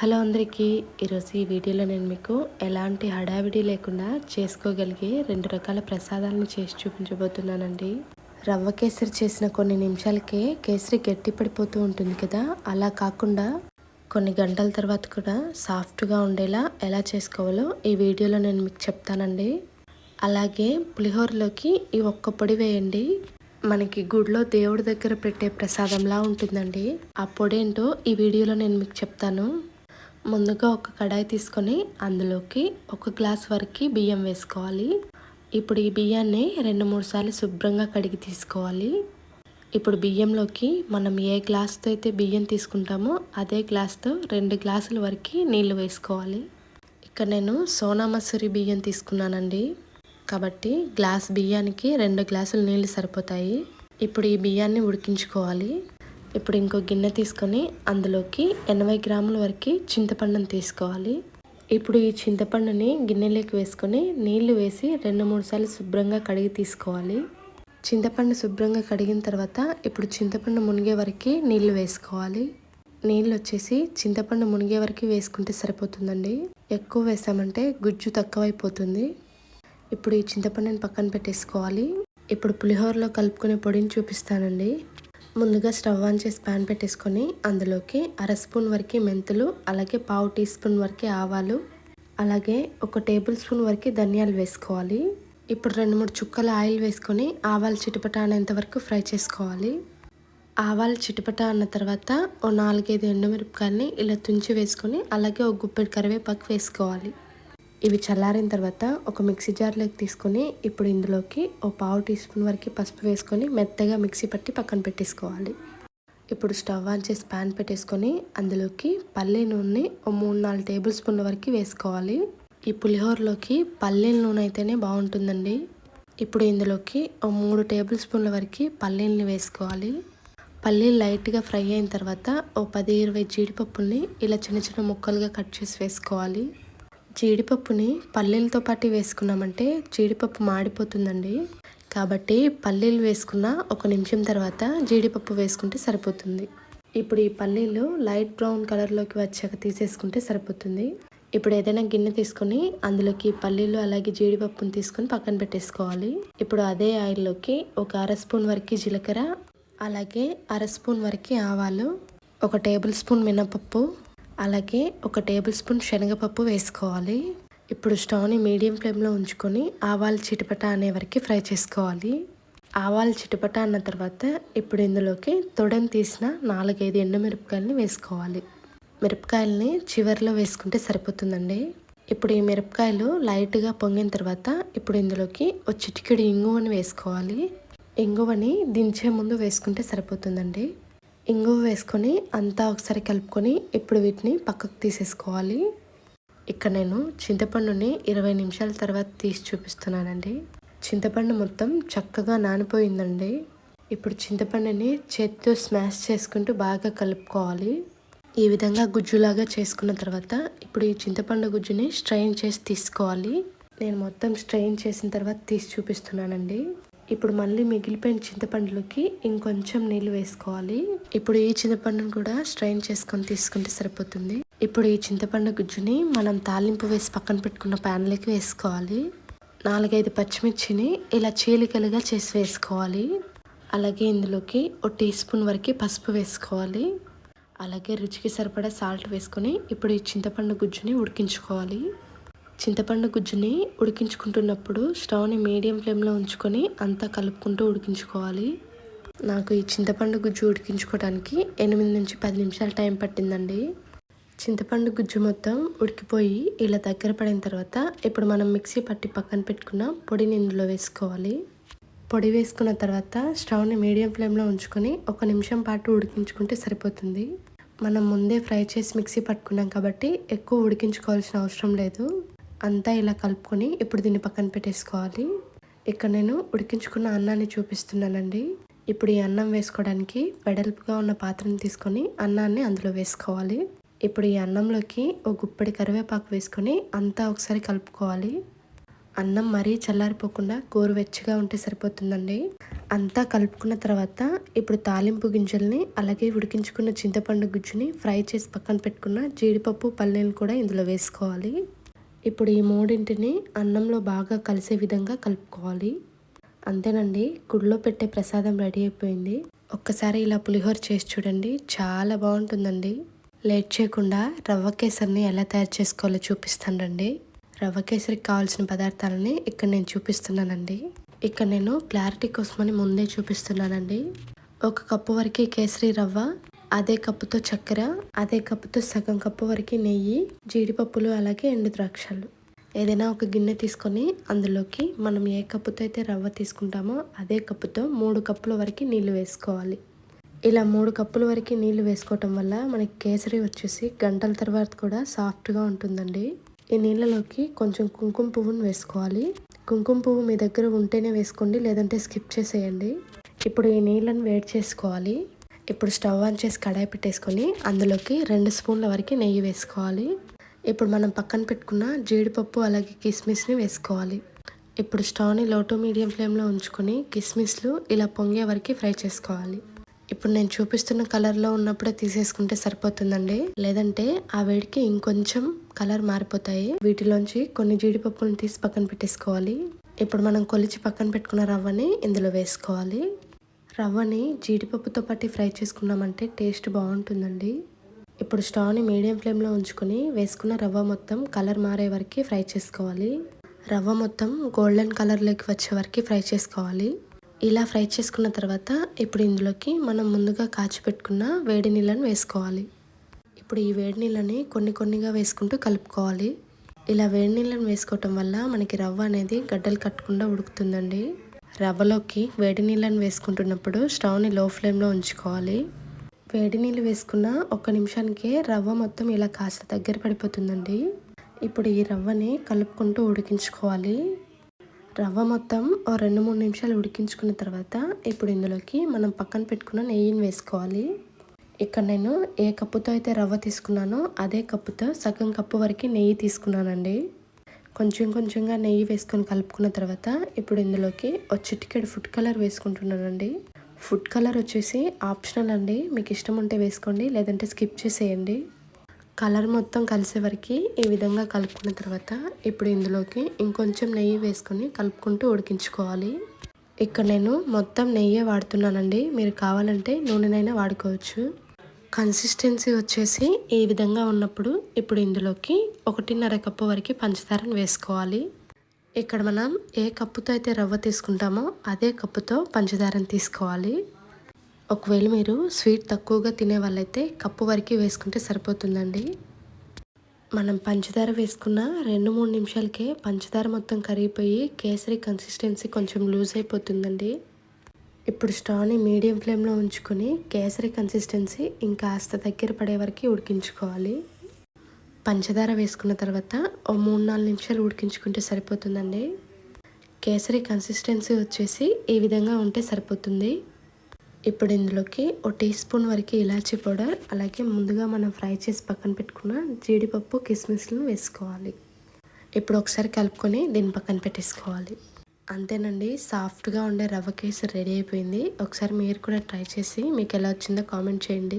Hello అందరికీ ఈరోజు ఈ వీడియోలో నేను మీకు ఎలాంటి హడావిడి లేకుండా చేసుకోగలిగే రెండు రకాల ప్రసాదాలను చేసి చూపించబోతున్నానండి. రవ్వ కేసరి చేసిన కొన్ని నిమిషాలకే కేసరి గట్టి పడిపోతూ ఉంటుంది కదా అలా కాకుండా కొన్ని గంటల తర్వాత కూడా సాఫ్ట్గా ఉండేలా ఎలా చేసుకోవాలో ఈ వీడియోలో నేను మీకు చెప్తానండి. అలాగే పులిహోరలోకి ఈ ఒక్క పొడి వేయండి. మనకి గుడిలో దేవుడి దగ్గర పెట్టే ప్రసాదంలా ఉంటుందండి. ఆ పొడి ఏంటో ఈ వీడియోలో నేను మీకు చెప్తాను. ముందుగా ఒక కడాయి తీసుకొని అందులోకి ఒక గ్లాస్ వరకు బియ్యం వేసుకోవాలి. ఇప్పుడు ఈ బియ్యాన్ని రెండు మూడు సార్లు శుభ్రంగా కడిగి తీసుకోవాలి. ఇప్పుడు బియ్యంలోకి మనం ఏ గ్లాస్తో అయితే బియ్యం తీసుకుంటామో అదే గ్లాస్తో రెండు గ్లాసుల వరకు నీళ్ళు వేసుకోవాలి. ఇక్కడ నేను సోనా మసూరి బియ్యం తీసుకున్నానండి. కాబట్టి గ్లాస్ బియ్యానికి రెండు గ్లాసులు నీళ్ళు సరిపోతాయి. ఇప్పుడు ఈ బియ్యాన్ని ఉడికించుకోవాలి. ఇప్పుడు ఇంకో గిన్నె తీసుకొని అందులోకి ఎనభై గ్రాముల వరకు చింతపండుని తీసుకోవాలి. ఇప్పుడు ఈ చింతపండుని గిన్నెలోకి వేసుకొని నీళ్ళు వేసి రెండు మూడు సార్లు శుభ్రంగా కడిగి తీసుకోవాలి. చింతపండు శుభ్రంగా కడిగిన తర్వాత ఇప్పుడు చింతపండు మునిగే వరకు నీళ్ళు వేసుకోవాలి. నీళ్ళు వచ్చేసి చింతపండు మునిగే వరకు వేసుకుంటే సరిపోతుందండి. ఎక్కువ వేసామంటే గుజ్జు తక్కువైపోతుంది. ఇప్పుడు ఈ చింతపండుని పక్కన పెట్టేసుకోవాలి. ఇప్పుడు పులిహోరలో కలుపుకునే పొడిని చూపిస్తానండి. ముందుగా స్టవ్ ఆన్ చేసి ప్యాన్ పెట్టేసుకొని అందులోకి అర స్పూన్ వరకు మెంతులు అలాగే పావు టీ స్పూన్ వరకు ఆవాలు అలాగే ఒక టేబుల్ స్పూన్ వరకు ధనియాలు వేసుకోవాలి. ఇప్పుడు రెండు మూడు చుక్కల ఆయిల్ వేసుకొని ఆవాలు చిటపట అనేంత వరకు ఫ్రై చేసుకోవాలి. ఆవాలు చిటపట అన్న తర్వాత ఓ నాలుగైదు ఎండుమిరపకాయలని ఇలా తుంచి వేసుకొని అలాగే ఒక గుప్పెడు కరివేపాకు వేసుకోవాలి. ఇవి చల్లారిన తర్వాత ఒక మిక్సీ జార్లోకి తీసుకొని ఇప్పుడు ఇందులోకి ఓ పావు టీ స్పూన్ వరకు పసుపు వేసుకొని మెత్తగా మిక్సీ పట్టి పక్కన పెట్టేసుకోవాలి. ఇప్పుడు స్టవ్ ఆన్ చేసి ప్యాన్ పెట్టేసుకొని అందులోకి పల్లె నూనె ఓ మూడు నాలుగు టేబుల్ స్పూన్ల వరకు వేసుకోవాలి. ఈ పులిహోరలోకి పల్లెల నూనె అయితేనే బాగుంటుందండి. ఇప్పుడు ఇందులోకి ఓ మూడు టేబుల్ స్పూన్ల వరకు పల్లీలని వేసుకోవాలి. పల్లీలు లైట్గా ఫ్రై అయిన తర్వాత ఓ పది ఇరవై జీడిపప్పుల్ని ఇలా చిన్న చిన్న ముక్కలుగా కట్ చేసి వేసుకోవాలి. జీడిపప్పుని పల్లీలతో పాటు వేసుకున్నామంటే జీడిపప్పు మాడిపోతుందండి. కాబట్టి పల్లీలు వేసుకున్న ఒక నిమిషం తర్వాత జీడిపప్పు వేసుకుంటే సరిపోతుంది. ఇప్పుడు ఈ పల్లీలు లైట్ బ్రౌన్ కలర్లోకి వచ్చాక తీసేసుకుంటే సరిపోతుంది. ఇప్పుడు ఏదైనా గిన్నె తీసుకొని అందులోకి పల్లీలు అలాగే జీడిపప్పుని తీసుకొని పక్కన పెట్టేసుకోవాలి. ఇప్పుడు అదే ఆయిల్లోకి ఒక అర స్పూన్ వరకు జీలకర్ర అలాగే అర స్పూన్ వరకు ఆవాలు ఒక టేబుల్ స్పూన్ మినపప్పు అలాగే ఒక టేబుల్ స్పూన్ శనగపప్పు వేసుకోవాలి. ఇప్పుడు స్టవ్ని మీడియం ఫ్లేమ్లో ఉంచుకొని ఆవాలు చిటపట అనే వరకు ఫ్రై చేసుకోవాలి. ఆవాలు చిటపట అన్న తర్వాత ఇప్పుడు ఇందులోకి తొడని తీసిన నాలుగైదు ఎండుమిరపకాయలని వేసుకోవాలి. మిరపకాయలని చివరిలో వేసుకుంటే సరిపోతుందండి. ఇప్పుడు ఈ మిరపకాయలు లైట్గా పొంగిన తర్వాత ఇప్పుడు ఇందులోకి ఒక చిటికెడు ఇంగువని వేసుకోవాలి. ఇంగువని దించే ముందు వేసుకుంటే సరిపోతుందండి. ఇంగువ వేసుకొని అంతా ఒకసారి కలుపుకొని ఇప్పుడు వీటిని పక్కకు తీసేసుకోవాలి. ఇక్కడ నేను చింతపండుని ఇరవై నిమిషాల తర్వాత తీసి చూపిస్తున్నానండి. చింతపండు మొత్తం చక్కగా నానిపోయిందండి. ఇప్పుడు చింతపండుని చేతితో స్మాష్ చేసుకుంటూ బాగా కలుపుకోవాలి. ఈ విధంగా గుజ్జులాగా చేసుకున్న తర్వాత ఇప్పుడు ఈ చింతపండు గుజ్జుని స్ట్రెయిన్ చేసి తీసుకోవాలి. నేను మొత్తం స్ట్రెయిన్ చేసిన తర్వాత తీసి చూపిస్తున్నానండి. ఇప్పుడు మళ్ళీ మిగిలిపోయిన చింతపండులోకి ఇంకొంచెం నీళ్ళు వేసుకోవాలి. ఇప్పుడు ఈ చింతపండును కూడా స్ట్రైన్ చేసుకొని తీసుకుంటే సరిపోతుంది. ఇప్పుడు ఈ చింతపండు గుజ్జుని మనం తాలింపు వేసి పక్కన పెట్టుకున్న ప్యాన్లోకి వేసుకోవాలి. నాలుగైదు పచ్చిమిర్చిని ఇలా చీలికలుగా చేసి వేసుకోవాలి. అలాగే ఇందులోకి ఒక టీ స్పూన్ వరకు పసుపు వేసుకోవాలి. అలాగే రుచికి సరిపడా సాల్ట్ వేసుకొని ఇప్పుడు ఈ చింతపండు గుజ్జుని ఉడికించుకోవాలి. చింతపండు గుజ్జుని ఉడికించుకుంటున్నప్పుడు స్టవ్ని మీడియం ఫ్లేమ్లో ఉంచుకొని అంతా కలుపుకుంటూ ఉడికించుకోవాలి. నాకు ఈ చింతపండు గుజ్జు ఉడికించుకోవడానికి ఎనిమిది నుంచి పది నిమిషాలు టైం పట్టిందండి. చింతపండు గుజ్జు మొత్తం ఉడికిపోయి ఇలా దగ్గర పడిన తర్వాత ఇప్పుడు మనం మిక్సీ పట్టి పక్కన పెట్టుకున్న పొడిని ఇందులో వేసుకోవాలి. పొడి వేసుకున్న తర్వాత స్టవ్ని మీడియం ఫ్లేమ్లో ఉంచుకొని ఒక నిమిషం పాటు ఉడికించుకుంటే సరిపోతుంది. మనం ముందే ఫ్రై చేసి మిక్సీ పట్టుకున్నాం కాబట్టి ఎక్కువ ఉడికించుకోవాల్సిన అవసరం లేదు. అంతా ఇలా కలుపుకొని ఇప్పుడు దీన్ని పక్కన పెట్టేసుకోవాలి. ఇక్కడ నేను ఉడికించుకున్న అన్నాన్ని చూపిస్తున్నానండి. ఇప్పుడు ఈ అన్నం వేసుకోవడానికి వెడల్పుగా ఉన్న పాత్రను తీసుకొని అన్నాన్ని అందులో వేసుకోవాలి. ఇప్పుడు ఈ అన్నంలోకి ఒక గుప్పడి కరివేపాకు వేసుకొని అంతా ఒకసారి కలుపుకోవాలి. అన్నం మరీ చల్లారిపోకుండా గోరువెచ్చగా ఉంటే సరిపోతుందండి. అంతా కలుపుకున్న తర్వాత ఇప్పుడు తాలింపు గింజల్ని అలాగే ఉడికించుకున్న చింతపండు గుజ్జుని ఫ్రై చేసి పక్కన పెట్టుకున్న జీడిపప్పు పల్లీలు కూడా ఇందులో వేసుకోవాలి. ఇప్పుడు ఈ మూడింటిని అన్నంలో బాగా కలిసే విధంగా కలుపుకోవాలి. అంతేనండి గుడిలో పెట్టే ప్రసాదం రెడీ అయిపోయింది. ఒక్కసారి ఇలా పులిహోర చేసి చూడండి చాలా బాగుంటుందండి. లేట్ చేయకుండా రవ్వ కేసరిని ఎలా తయారు చేసుకోవాలో చూపిస్తానండి రవ్వ కేసరికి కావాల్సిన పదార్థాలని ఇక్కడ నేను చూపిస్తున్నానండి. ఇక్కడ నేను క్లారిటీ కోసమని ముందే చూపిస్తున్నానండి. ఒక కప్పు వరకు కేసరి రవ్వ అదే కప్పుతో చక్కెర అదే కప్పుతో సగం కప్పు వరకు నెయ్యి జీడిపప్పులు అలాగే ఎండు ద్రాక్షలు. ఏదైనా ఒక గిన్నె తీసుకొని అందులోకి మనం ఏ కప్పుతో అయితే రవ్వ తీసుకుంటామో అదే కప్పుతో మూడు కప్పుల వరకు నీళ్ళు వేసుకోవాలి. ఇలా మూడు కప్పుల వరకు నీళ్ళు వేసుకోవటం వల్ల మనకి కేసరి వచ్చేసి గంటల తర్వాత కూడా సాఫ్ట్గా ఉంటుందండి. ఈ నీళ్ళలోకి కొంచెం కుంకుమ పువ్వును వేసుకోవాలి. కుంకుమ పువ్వు మీ దగ్గర ఉంటేనే వేసుకోండి లేదంటే స్కిప్ చేసేయండి. ఇప్పుడు ఈ నీళ్ళను వేడి చేసుకోవాలి. ఇప్పుడు స్టవ్ ఆన్ చేసి కడాయి పెట్టేసుకొని అందులోకి రెండు స్పూన్ల వరకు నెయ్యి వేసుకోవాలి. ఇప్పుడు మనం పక్కన పెట్టుకున్న జీడిపప్పు అలాగే కిస్మిస్ని వేసుకోవాలి. ఇప్పుడు స్టవ్ని లో టు మీడియం ఫ్లేమ్లో ఉంచుకొని కిస్మిస్లు ఇలా పొంగే వరకు ఫ్రై చేసుకోవాలి. ఇప్పుడు నేను చూపిస్తున్న కలర్లో ఉన్నప్పుడే తీసేసుకుంటే సరిపోతుందండి. లేదంటే ఆ వేడికి ఇంకొంచెం కలర్ మారిపోతాయి. వీటిలోంచి కొన్ని జీడిపప్పులను తీసి పక్కన పెట్టేసుకోవాలి. ఇప్పుడు మనం కొలిచి పక్కన పెట్టుకున్న రవ్వని ఇందులో వేసుకోవాలి. రవ్వని జీడిపప్పుతో పాటు ఫ్రై చేసుకున్నామంటే టేస్ట్ బాగుంటుందండి. ఇప్పుడు స్టవ్ని మీడియం ఫ్లేమ్లో ఉంచుకొని వేసుకున్న రవ్వ మొత్తం కలర్ మారే వరకు ఫ్రై చేసుకోవాలి. రవ్వ మొత్తం గోల్డెన్ కలర్లోకి వచ్చే వరకు ఫ్రై చేసుకోవాలి. ఇలా ఫ్రై చేసుకున్న తర్వాత ఇప్పుడు ఇందులోకి మనం ముందుగా కాచి పెట్టుకున్న వేడి నీళ్ళని వేసుకోవాలి. ఇప్పుడు ఈ వేడి నీళ్ళని కొన్ని కొన్నిగా వేసుకుంటూ కలుపుకోవాలి. ఇలా వేడి నీళ్ళని వేసుకోవటం వల్ల మనకి రవ్వ అనేది గడ్డలు కట్టకుండా ఉడుకుతుందండి. రవ్వలోకి వేడి నీళ్ళని వేసుకుంటున్నప్పుడు స్టవ్ని లో ఫ్లేమ్లో ఉంచుకోవాలి. వేడి నీళ్ళు వేసుకున్న ఒక్క నిమిషానికే రవ్వ మొత్తం ఇలా కాస్త దగ్గర పడిపోతుందండి. ఇప్పుడు ఈ రవ్వని కలుపుకుంటూ ఉడికించుకోవాలి. రవ్వ మొత్తం ఓ రెండు మూడు నిమిషాలు ఉడికించుకున్న తర్వాత ఇప్పుడు ఇందులోకి మనం పక్కన పెట్టుకున్న నెయ్యిని వేసుకోవాలి. ఇక్కడ నేను ఏ కప్పుతో అయితే రవ్వ తీసుకున్నానో అదే కప్పుతో సగం కప్పు వరకు నెయ్యి తీసుకున్నానండి. కొంచెం కొంచెంగా నెయ్యి వేసుకొని కలుపుకున్న తర్వాత ఇప్పుడు ఇందులోకి ఒక చిటికెడు ఫుడ్ కలర్ వేసుకుంటున్నానండి. ఫుడ్ కలర్ వచ్చేసి ఆప్షనల్ అండి. మీకు ఇష్టం ఉంటే వేసుకోండి లేదంటే స్కిప్ చేసేయండి. కలర్ మొత్తం కలిసే వరకు ఈ విధంగా కలుపుకున్న తర్వాత ఇప్పుడు ఇందులోకి ఇంకొంచెం నెయ్యి వేసుకొని కలుపుకుంటూ ఉడికించుకోవాలి. ఇక్కడ నేను మొత్తం నెయ్యే వాడుతున్నానండి. మీరు కావాలంటే నూనెనైనా వాడుకోవచ్చు. కన్సిస్టెన్సీ వచ్చేసి ఈ విధంగా ఉన్నప్పుడు ఇప్పుడు ఇందులోకి ఒకటిన్నర కప్పు వరకు పంచదారను వేసుకోవాలి. ఇక్కడ మనం ఏ కప్పుతో అయితే రవ్వ తీసుకుంటామో అదే కప్పుతో పంచదారను తీసుకోవాలి. ఒకవేళ మీరు స్వీట్ తక్కువగా తినే వాళ్ళైతే కప్పు వరకు వేసుకుంటే సరిపోతుందండి. మనం పంచదార వేసుకున్న రెండు మూడు నిమిషాలకే పంచదార మొత్తం కరిగిపోయి కేసరి కన్సిస్టెన్సీ కొంచెం లూజ్ అయిపోతుందండి. ఇప్పుడు స్టవ్ని మీడియం ఫ్లేమ్లో ఉంచుకొని కేసరి కన్సిస్టెన్సీ ఇంకాస్త దగ్గర పడే వరకు ఉడికించుకోవాలి. పంచదార వేసుకున్న తర్వాత ఓ మూడు నాలుగు నిమిషాలు ఉడికించుకుంటే సరిపోతుందండి. కేసరి కన్సిస్టెన్సీ వచ్చేసి ఈ విధంగా ఉంటే సరిపోతుంది. ఇప్పుడు ఇందులోకి ఒక టీ స్పూన్ వరకు ఇలాచీ పౌడర్ అలాగే ముందుగా మనం ఫ్రై చేసి పక్కన పెట్టుకున్న జీడిపప్పు కిస్మిస్లను వేసుకోవాలి. ఇప్పుడు ఒకసారి కలుపుకొని దీన్ని పక్కన పెట్టేసుకోవాలి. అంతేనండి. సాఫ్ట్గా ఉండే రవ్వ కేసు రెడీ అయిపోయింది. ఒకసారి మీరు కూడా ట్రై చేసి మీకు ఎలా వచ్చిందో కామెంట్ చేయండి.